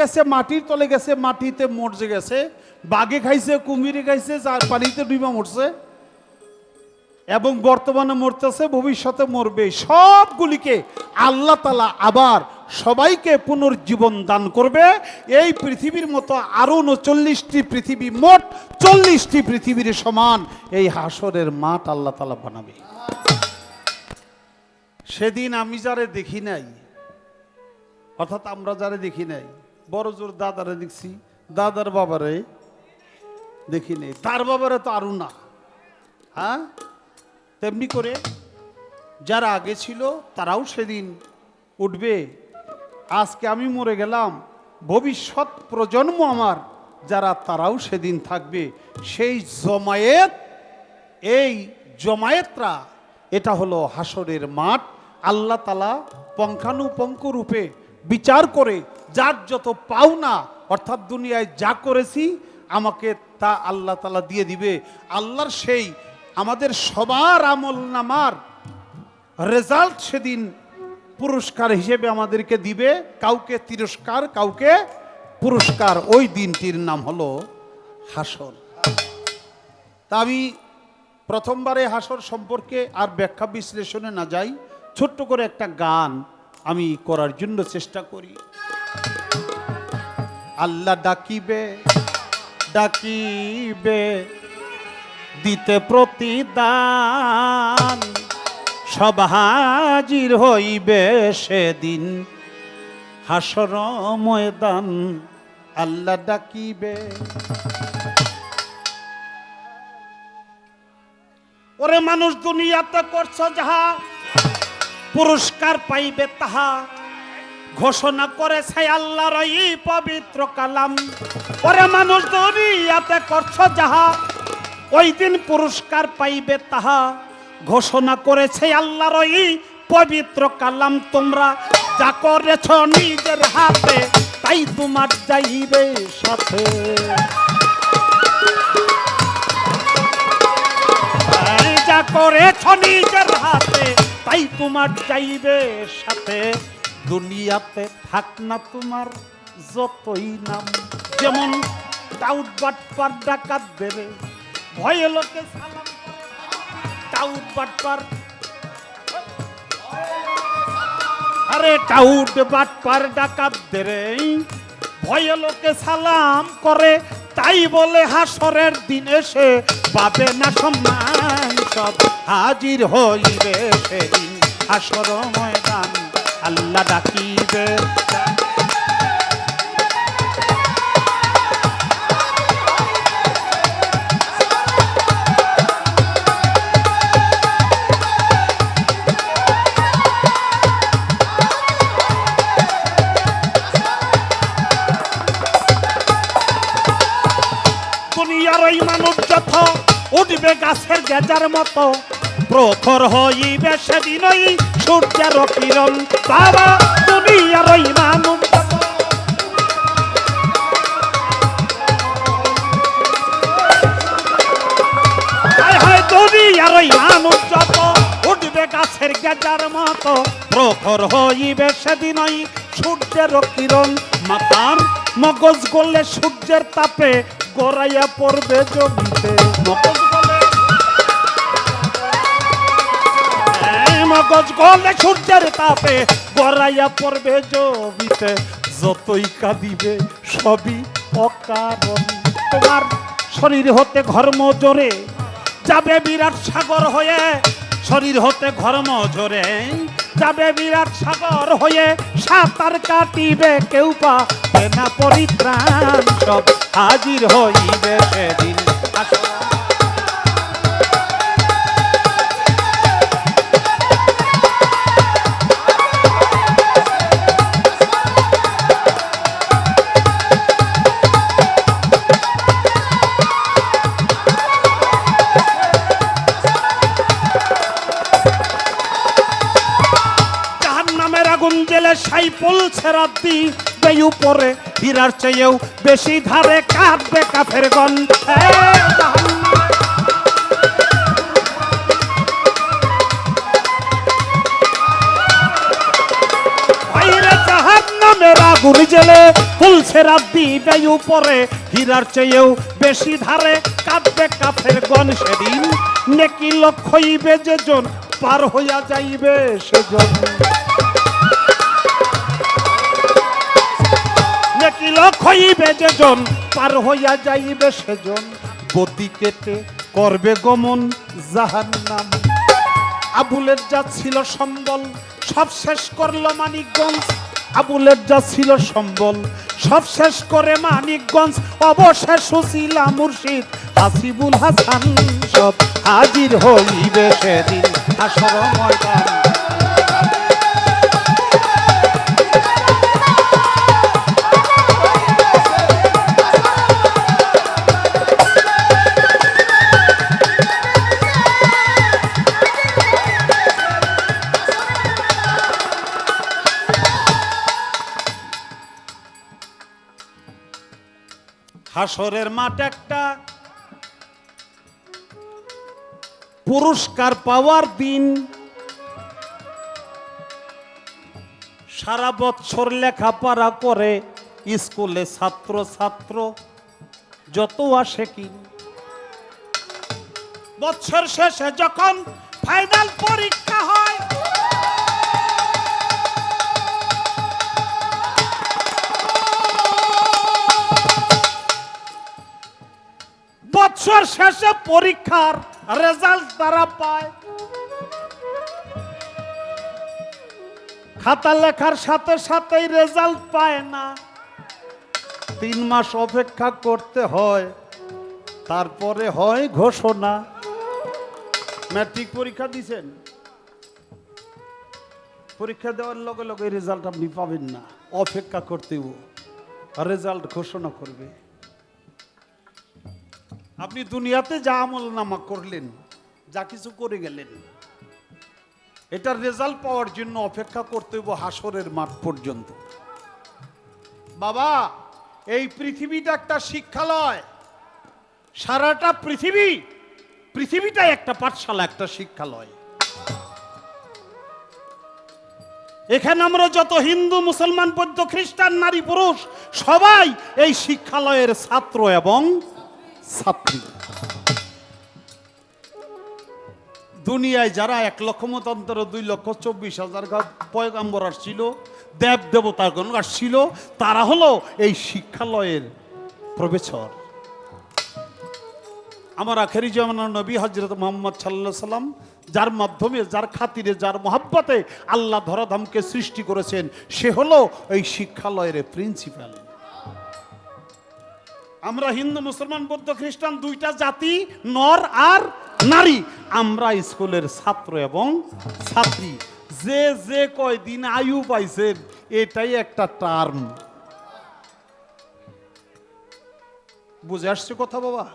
গেছে, মাটির তলে গেছে, মাটিতে মরজে গেছে বাঘে খাইছে, কুমিরে খাইছে, যার পানিতে ডুবা মরছে এবং বর্তমানে মরতেছে, ভবিষ্যতে মরবে সবগুলিকে আল্লাহ তালা আবার সবাইকে পুনর্জীবন দান করবে। এই পৃথিবীর মতো আরও উনচল্লিশটি পৃথিবী, মোট চল্লিশটি পৃথিবীর সমান এই হাসরের মাঠ আল্লাহ তালা বানাবে। সেদিন আমি যারে দেখি নাই, অর্থাৎ আমরা যারে দেখি নাই বড় জোর দাদারে দেখছি, দাদার বাবারে দেখি নেই। তার বাবারে তো আরও না। হ্যাঁ? তেমনি করে যারা আগে ছিল, তারাও সেদিন উঠবে। আজকে আমি মরে গেলাম। ভবিষ্যৎ প্রজন্ম আমার, যারা তারাও সেদিন থাকবে। সেই জমায়েত, এই জমায়েতরা, এটা হলো হাসরের মাঠ। আল্লাহ তালা পঙ্খানুপঙ্খ রূপে বিচার করে যার যত পাওনা, অর্থাৎ দুনিয়ায় যা করেছি, আমাকে তা আল্লাহ তালা দিয়ে দিবে। আল্লাহর সেই আমাদের সবার আমল নামার রেজাল্ট সেদিন পুরস্কার হিসেবে আমাদেরকে দিবে। কাউকে তিরস্কার, কাউকে পুরস্কার। ওই দিনটির নাম হলো হাসর। তা আমি প্রথমবারে হাসর সম্পর্কে আর ব্যাখ্যা বিশ্লেষণে না যাই, ছোট্ট করে একটা গান আমি করার জন্য চেষ্টা করি। আল্লাহ ডাকিবে ডাকিবে, দিতে প্রতিদান। সব হাজির হইবে সেদিন হাসর ময়দান। আল্লাহ ডাকিবে। ওরে মানুষ দুনিয়াতে করছ যাহা, পুরস্কার পাইবে তাহা। ঘোষণা করেছে আল্লাহর এই পবিত্র কালাম। পরে মানুষ দুনিয়াতে করছ যাহা, ওই দিন পুরস্কার পাইবে তাহা। ঘোষণা করেছে আল্লাহর এই পবিত্র কালাম তোমরা। যা করেছ নিজের হাতে, তাই তোমার যাইবে সাথে। যা করেছ নিজের হাতে, তাই তোমার যাইবে সাথে। দুনিয়াতে থাক না তোমার যতই নাম। যেমন বাটপার ডাকাত দেবে ভয়ে লোকে সালাম বাটপার। আরে টাউট ডাকাত দেরে ভয়ে লোকে সালাম করে। তাই বলে হাসরের দিন এসে পাবে না সম্মান সব। হাজির হইবে সেদিন হাসর ময়দান। আল্লাহ ডাকিবে। দুনিয়ার মানব যত উঠবে গাছের গেজার মতো প্রখর হইবে সেদিন ওই সূর্যের কিরণ। বাবা, দুনিয়ার হায় দুনিয়ার মানুষ যত। উঠবে গাছের গেজার মতো। প্রখর সূর্যের কিরণ। মাথার মগজ গলে সূর্যের তাপে গড়াইয়া পড়বে জমিতে। মগজ মগজ গলে সূর্যের তাপে, গড়াইয়া পড়বে জমিতে। যতই কাঁদিবে সবই অকারণ। তোমার শরীর হতে ঘর্ম জোরে যাবে বিরাট সাগর হয়ে, শরীর হতে ঘর্ম ঝরে যাবে বিরাট সাগর হয়ে, সাঁতার কাটিবে কেউ না পরিত্রাণ সব হাজির হইবে সেদিন। আসো জেলে সাইফুল ছেড়াতি বেই উপরে, হীরার চেয়েও বেশি ধারে কাঁদবে কাফের গন আগুন জেলে ফুলছে উপরে, হীরার চেয়েও বেশি ধারে কাঁদবে কাফের গণ। সেদিন নেকি পার হইয়া যাইবে সেজন। নাকি লক্ষ্যইবে যে জন পার হইয়া যাইবে সেজন। গতি কেটে করবে গমন জাহান্নাম। আবুলের যা ছিল সম্বল সব শেষ করল মানিকগঞ্জ। আবুলের যা ছিল সম্বল সব শেষ করে মানিকগঞ্জ। অবশেষ সুশীলা মুর্শিদ হাসিবুল হাসান সব হাজির হইবে সেদিন। হাসর ময়দান হাসরের মাঠ একটা। পুরস্কার পাওয়ার দিন। সারা বছর লেখাপড়া করে স্কুলে ছাত্র ছাত্র যত আসে কি। বছর শেষে যখন ফাইনাল পরীক্ষা হয় বছর শেষে পরীক্ষার রেজাল্ট তারা পায়। খাতা লেখার সাথে সাথেই রেজাল্ট পায় না। তিন মাস অপেক্ষা করতে হয়, তারপরে হয় ঘোষণা। ম্যাট্রিক পরীক্ষা দিছেন? পরীক্ষা দেওয়ার লগে লগে রেজাল্ট আপনি পাবেন না। অপেক্ষা করতেও রেজাল্ট ঘোষণা করবে। আপনি দুনিয়াতে যা আমল নামা করলেন, যা কিছু করে গেলেন, এটার রেজাল্ট পাওয়ার জন্য অপেক্ষা করতে হইব হাসরের মাঠ পর্যন্ত। বাবা, এই পৃথিবীটা একটা শিক্ষালয়। সারাটা পৃথিবী, পৃথিবীটাই একটা পাঠশালা, একটা শিক্ষালয়। এখানে আমরা যত হিন্দু, মুসলমান, বৌদ্ধ, খ্রিস্টান, নারী, পুরুষ, সবাই এই শিক্ষালয়ের ছাত্র এবং ছাত্রী। দুনিয়ায় যারা এক লক্ষ মতান্তর দুই লক্ষ চব্বিশ হাজার পয়গাম্বর আসছিল, দেব দেবতাগণ আসছিল, তারা হলো এই শিক্ষালয়ের প্রবেশর। আমার আখেরি জামানার নবী হজরত মোহাম্মদ সাল্লাহ সাল্লাম, যার মাধ্যমে, যার খাতিরে, যার মহাব্বতে আল্লাহ ধরাধামকে সৃষ্টি করেছেন, সে হলো এই শিক্ষালয়ের প্রিন্সিপাল। আমরা হিন্দু, মুসলমান, বৌদ্ধ, খ্রিস্টান দুইটা জাতি, নর আর নারী। আমরা স্কুলের ছাত্র এবং ছাত্রী। যে যে কয়দিন আয়ু পাইছেন এটাই একটা টার্ম। বুঝে আসছে কথা বাবা?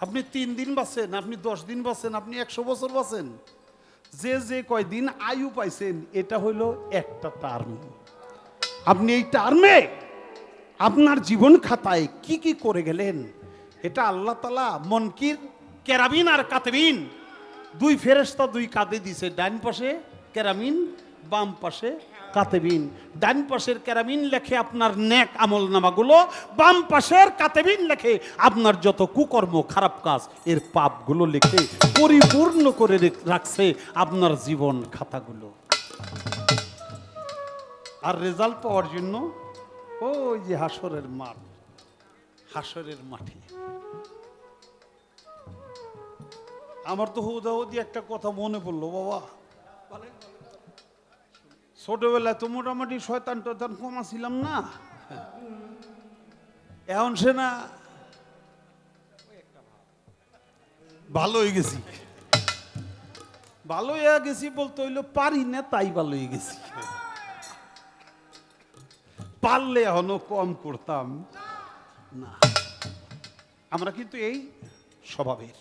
আপনি তিন দিন বাঁচেন, আপনি দশ দিন বাঁচেন, আপনি একশো বছর বাঁচেন। যে যে কয়দিন আয়ু পাইছেন, এটা হইল একটা টার্ম। আপনি এই টার্মে আপনার জীবন খাতায় কি কি করে গেলেন? এটা আল্লাহ তালা মনকির কেরামিন আর কাতবিন। দুই ফেরেস্তা দুই কাঁধে দিছে, ডান পাশে কেরামিন, বাম পাশে কাতেবিন। ডান পাশের ক্যারামিন লেখে আপনার নেক আমল নামাগুলো, বাম পাশের কাতেবিন লেখে আপনার যত কুকর্ম, খারাপ কাজ, এর পাপগুলো লিখে পরিপূর্ণ করে রেখ- রাখছে আপনার জীবন খাতাগুলো। আর রেজাল্ট পাওয়ার জন্য ওই যে হাসরের মাঠ, হাসরের মাঠে। আমার তো হুদাহুদি একটা কথা মনে পড়ল, বাবা। ছোটবেলায় তো মোটামুটি শয়তান টয়তান কমা ছিলাম না। এখন সে না, ভালো হয়ে গেছি। ভালো হয়ে গেছি বলতে হইল পারি না, তাই ভালো হয়ে গেছি। পারলে এখনও কম করতাম। না। আমরা কিন্তু এই স্বভাবের।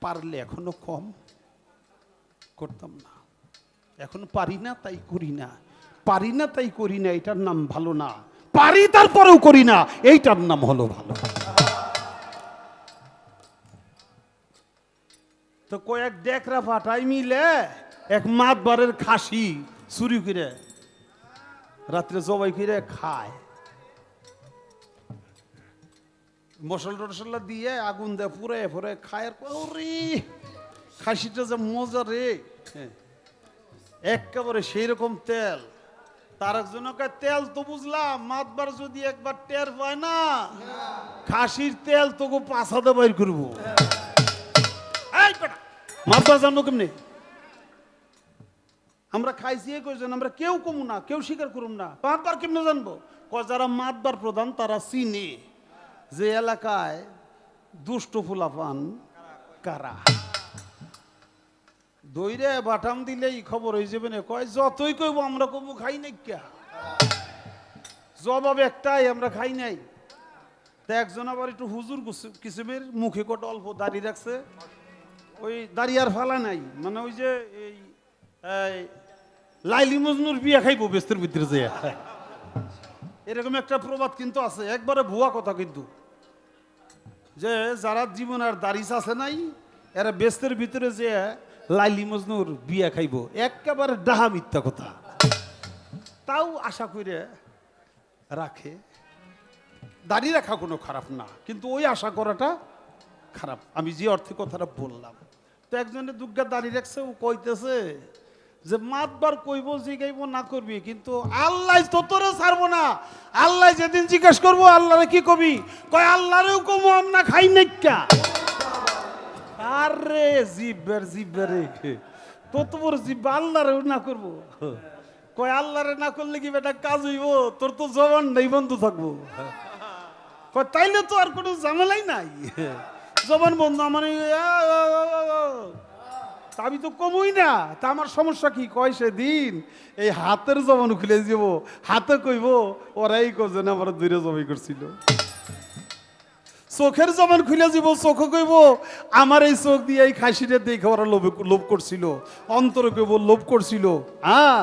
পারলে এখনও কম করতাম না। এখন পারি না, তাই করি না। পারি না, তাই করি না এটার নাম ভালো না। পারি, তারপরেও করি না, এইটার নাম হলো ভালো। তো কয়েক ডেকরা ফাটাই মিলে এক মাতবারের খাসি চুরি করে রাত্রে জবাই করে খায়। মশলা টসলা দিয়ে আগুন দেয় পুরে ফুরে খায় কয়, খাসিটা যে মজা রে। হ্যাঁ। একেবারে সেই রকম তেল। তার একজন কয়, তেল তো বুঝলাম মাতবার যদি একবার টের পায় না খাসির তেল তোকে পাছাতে বাইর করব। মাতবার জানব কেমনি? আমরা খাইছি এই কয়জন, আমরা কেউ কমু না, কেউ স্বীকার করুম না। মাতবার কেমনে জানব? ক যারা মাতবার প্রধান, তারা চিনে যে এলাকায় দুষ্ট ফুলাপান কারা? দইরে বাটাম দিলেই খবর হয়ে যাবে না। কয়, যতই কইব আমরা কমু, খাই নাই ক্যা জবাব একটাই, আমরা খাই নাই। তা একজন আবার একটু হুজুর কুসু- কিসিমের মুখে কত অল্প দাঁড়িয়ে রাখছে? ওই দাড়ি আর ফালা নাই। মানে ওই যে এই এই লাইলি মজনুর বিয়া খাইবো, বেস্তের ভিতরে যে এরকম একটা প্রবাদ কিন্তু আছে, একবারে ভুয়া কথা কিন্তু। যে যারা জীবন আর দাড়ি আছে নাই, এরা বেস্তের ভিতরে যে লাইলি মজনুর বিয়া খাইবো, একেবারে ডাহা মিথ্যা কথা। তাও আশা করে রাখে। দাঁড়িয়ে রাখা কোনো খারাপ না, কিন্তু ওই আশা করাটা খারাপ। আমি যে অর্থে কথাটা বললাম, তো একজনের দুর্গা দাঁড়িয়ে রাখছে, ও কইতেছে যে মাতবার কইব জিগাইব না করবি। কিন্তু আল্লাহ তো তোরে ছাড়বো না। আল্লাহ যেদিন জিজ্ঞেস করব আল্লাহরে কি কবি? কয় আল্লাহরেও কমো আমরা খাই নাইকা আরে জিব্বের জিব্বারে তো তোমার জিব্বা আল্লাহরেও না করব। কয় আল্লাহরে না করলে কি বেটা কাজ হইব? তোর তো জবান নেই বন্ধ থাকব। কয় তাইলে তো আর কোনো ঝামেলাই নাই। জবান বন্ধ আমার এই, আ, আ, আ, আ, আ। আমি তো কমই না। তা আমার সমস্যা কি? কয় সেদিন? এই হাতের জবান খুলে যাব হাতে কইব, ওরাই কজন আমার দূরে জবাই করছিল। চোখের জবান খুলে যাব চোখে কইব, আমার এই চোখ দিয়ে এই খাসিটা দেখে ওরা লোভ লোভ করছিল, অন্তরে কইব লোভ করছিল। হ্যাঁ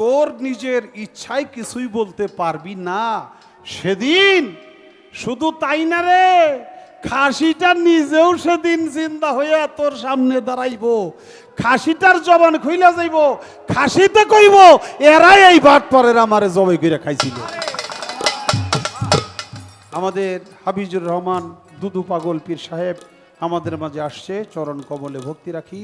তোর নিজের ইচ্ছায় কিছুই বলতে পারবি না। সেদিন শুধু তাই না রে খাসিটা নিজেও সেদিন জিন্দা হইয়া তোর সামনে দাঁড়াইব। খাসিটার জবান খুইলা যাইব। খাসিতে কইব, এরাই এই বাট পরের আমারে জবাই করে খাইছিল। আমাদের হাবিজুর রহমান দুদু পাগল পীর সাহেব আমাদের মাঝে আসছে, চরণ কমলে ভক্তি রাখি।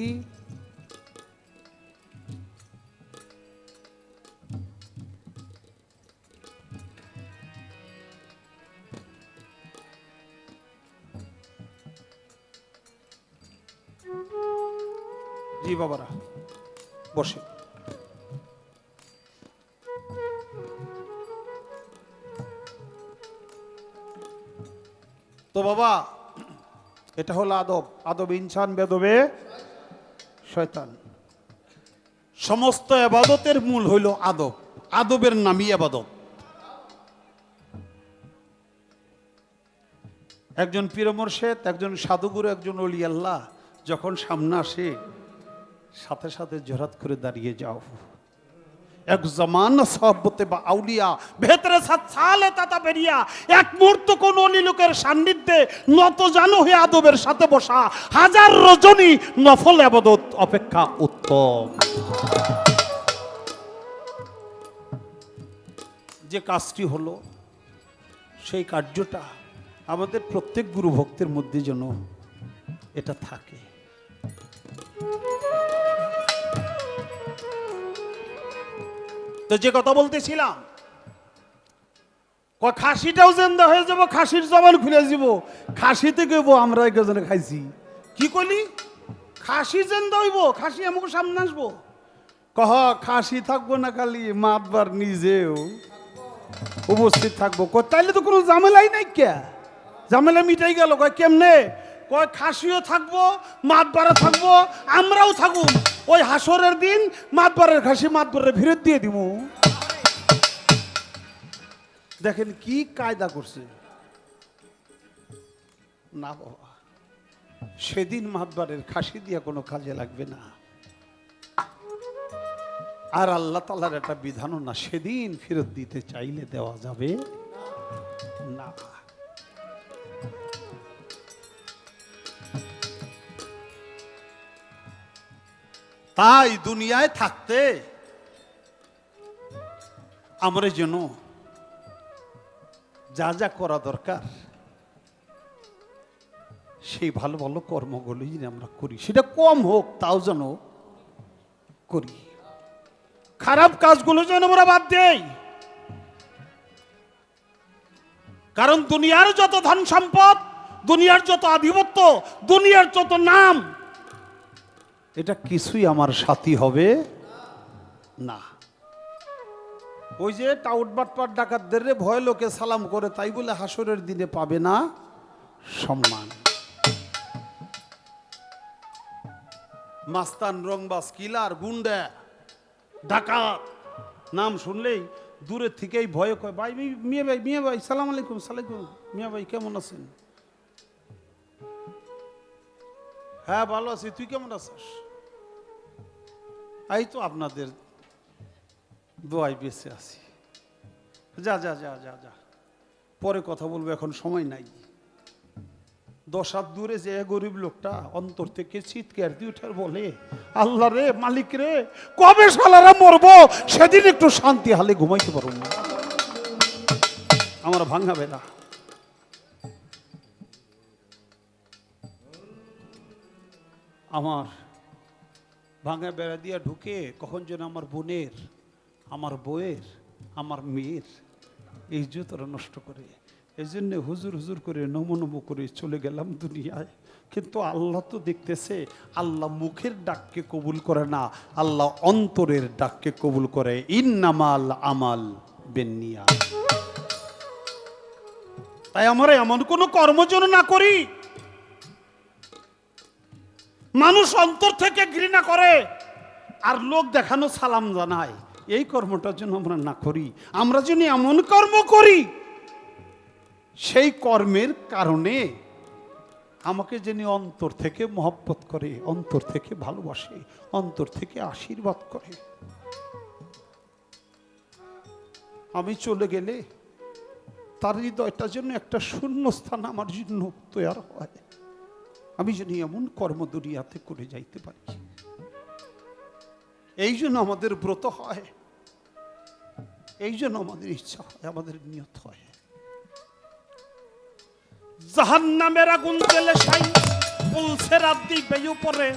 জি বাবারা, বসে। তো বাবা, এটা হলো আদব। আদব ইনসান, বেদবে শয়তান। সমস্ত আবাদতের মূল হইল আদব। আদবের নামই আবাদত একজন পীর মোর্শেদ একজন সাধুগুরু, একজন অলি আল্লাহ যখন সামনে আসে সাথে সাথে জোরাত করে দাঁড়িয়ে যাও। এক জমান সহবতে বা আউলিয়া, ভেতরে সালে তাতা বেরিয়া, এক মুহূর্ত কোন অলি লোকের সান্নিধ্যে নত জানো হয়ে আদবের সাথে বসা, হাজার রজনী নফল আবাদত অপেক্ষা উত্তম। যে কাজটি হলো, সেই কার্যটা আমাদের প্রত্যেক গুরু ভক্তের মধ্যে যেন এটা থাকে। তো যে কথা বলতেছিলাম খাসিটাও জেন্দা হয়ে যাব, খাসির জবান খুলে যাব খাসিতে কইব আমরা একজনে খাইছি। কি কইলি? খাসি জেন্দা হইব, খাসি আমাকে সামনে আসব। কহ, খাসি থাকব না খালি, মাতবার নিজেও উপস্থিত থাকব। তাইলে তো কোনো ঝামেলাই নাই কে? ঝামেলা মিটাই গেল। কয়, কেমনে? কয়, খাসিও থাকব মাতবারে থাকব, আমরাও থাকুম। ওই হাসরের দিন মাতবারের খাসি মাতবারের ফেরত দিয়ে দিব দেখেন কি কায়দা করছে। না বাবা, সেদিন মাতবারের খাসি দিয়ে কোনো কাজে লাগবে না। আর আল্লাহ তালার একটা বিধানও না, সেদিন ফেরত দিতে চাইলে দেওয়া যাবে না। তাই দুনিয়ায় থাকতে আমরা যেন যা যা করা দরকার, সেই ভালো ভালো কর্মগুলি যেন আমরা করি। সেটা কম হোক, তাও যেন করি। খারাপ কাজগুলো যেন আমরা বাদ দেই। কারণ দুনিয়ার যত ধন সম্পদ, দুনিয়ার যত আধিপত্য, দুনিয়ার যত নাম এটা কিছুই আমার সাথী হবে না। ওই যে টাউট বাটপাট ডাকাতদের রে, ভয় লোকে সালাম করে, তাই বলে হাসরের দিনে পাবে না সম্মান। মাস্তান, রংবাস, কিলার, গুন্ডা, ডাকাত, নাম শুনলেই দূরের থেকেই ভয় কয় ভাই মিয়া ভাই মিয়া ভাই, সালাম আলাইকুম, সালাইকুম, মিয়া ভাই, কেমন আছেন? হ্যাঁ ভালো আছি, তুই কেমন আছিস? এই তো আপনাদের দোয়াই বেঁচে আছি। যা যা যা যা যা। পরে কথা বলব, এখন সময় নাই। দশ হাত দূরে যে গরিব লোকটা অন্তর থেকে চিৎকার দিয়ে উঠার বলে, আল্লাহ রে, মালিক রে, কবে সালারা মরবো? সেদিন একটু শান্তি হালে ঘুমাইতে পারব না। আমার ভাঙাবে না আমার ভাঙা বেড়া দিয়া ঢুকে কখন যেন আমার বোনের, আমার বউয়ের, আমার মেয়ের এই তারা নষ্ট করে এই জন্যে হুজুর হুজুর করে নমো নমো করে চলে গেলাম দুনিয়ায়। কিন্তু আল্লাহ তো দেখতেছে, আল্লাহ মুখের ডাককে কবুল করে না, আল্লাহ অন্তরের ডাককে কবুল করে। ইন্নামাল আমাল বেনিয়া তাই আমরা এমন কোনো কর্ম যেন না করি মানুষ অন্তর থেকে ঘৃণা করে। আর লোক দেখানো সালাম জানায়, এই কর্মটার জন্য আমরা না করি, আমরা যেন এমন কর্ম করি। সেই কর্মের কারণে আমাকে যিনি অন্তর থেকে মহব্বত করে, অন্তর থেকে ভালোবাসে, অন্তর থেকে আশীর্বাদ করে। আমি চলে গেলে তার হৃদয়টার জন্য একটা শূন্য স্থান আমার জন্য তৈরি হয়। আমি যেন এমন কর্ম দুনিয়াতে করে যাইতে পারি। এই জন্য আমাদের ব্রত হয়। এই জন্য আমাদের ইচ্ছা হয়, আমাদের নিয়ত হয়। জাহান নামের আগুন জেলে সাই পুলসে রাত দিবে উপরে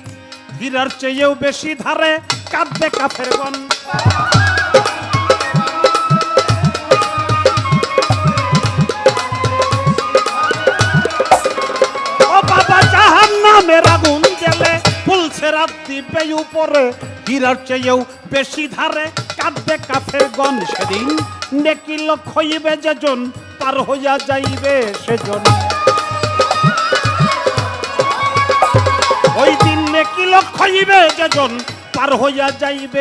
হীরার চেয়েও বেশি ধারে কাঁদবে কাফের গন নামের আগুন জেলে ফুলছে রাত্রি পেয়ে উপরে, হীরার চেয়েও বেশি ধারে, কাঁদবে কাফের গন সেদিন। নেকি লক্ষ হইবে যেজন, পার হইয়া যাইবে সেজন। ওই দিন নেকি লক্ষ হইবে যেজন, পার হইয়া যাইবে